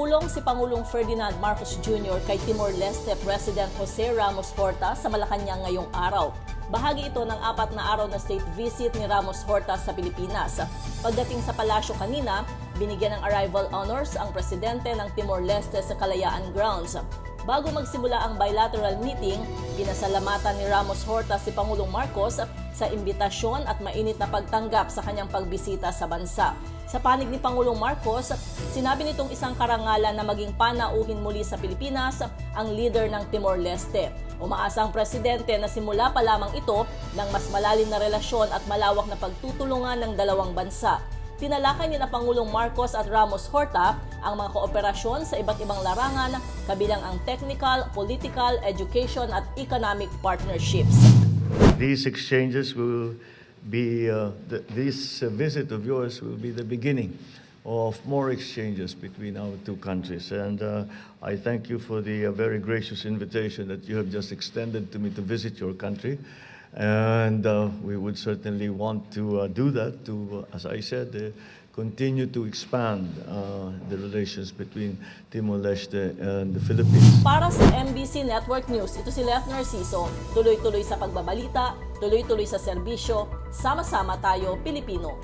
Tumulong si Pangulong Ferdinand Marcos Jr. kay Timor-Leste President Jose Ramos Horta sa Malacanang ngayong araw. Bahagi ito ng apat na araw na state visit ni Ramos Horta sa Pilipinas. Pagdating sa palasyo kanina, binigyan ng arrival honors ang presidente ng Timor-Leste sa Kalayaan Grounds. Bago magsimula ang bilateral meeting, pinasalamatan ni Ramos Horta si Pangulong Marcos sa imbitasyon at mainit na pagtanggap sa kanyang pagbisita sa bansa. Sa panig ni Pangulong Marcos, sinabi nitong isang karangalan na maging panauhin muli sa Pilipinas ang leader ng Timor-Leste. Umaasa ang presidente na simula pa lamang ito ng mas malalim na relasyon at malawak na pagtutulungan ng dalawang bansa. Tinalakay ni na Pangulong Marcos at Ramos Horta ang mga kooperasyon sa iba't ibang larangan kabilang ang technical, political, education at economic partnerships. These exchanges will be, uh, th- this uh, visit of yours will be the beginning of more exchanges between our two countries. And uh, I thank you for the uh, very gracious invitation that you have just extended to me to visit your country. And uh, we would certainly want to uh, do that to, uh, as I said, uh, continue to expand uh, the relations between Timor-Leste and the Philippines. Para sa MBC Network News, ito si Lef Narciso. Tuloy-tuloy sa pagbabalita, tuloy-tuloy sa serbisyo, sama-sama tayo Pilipino.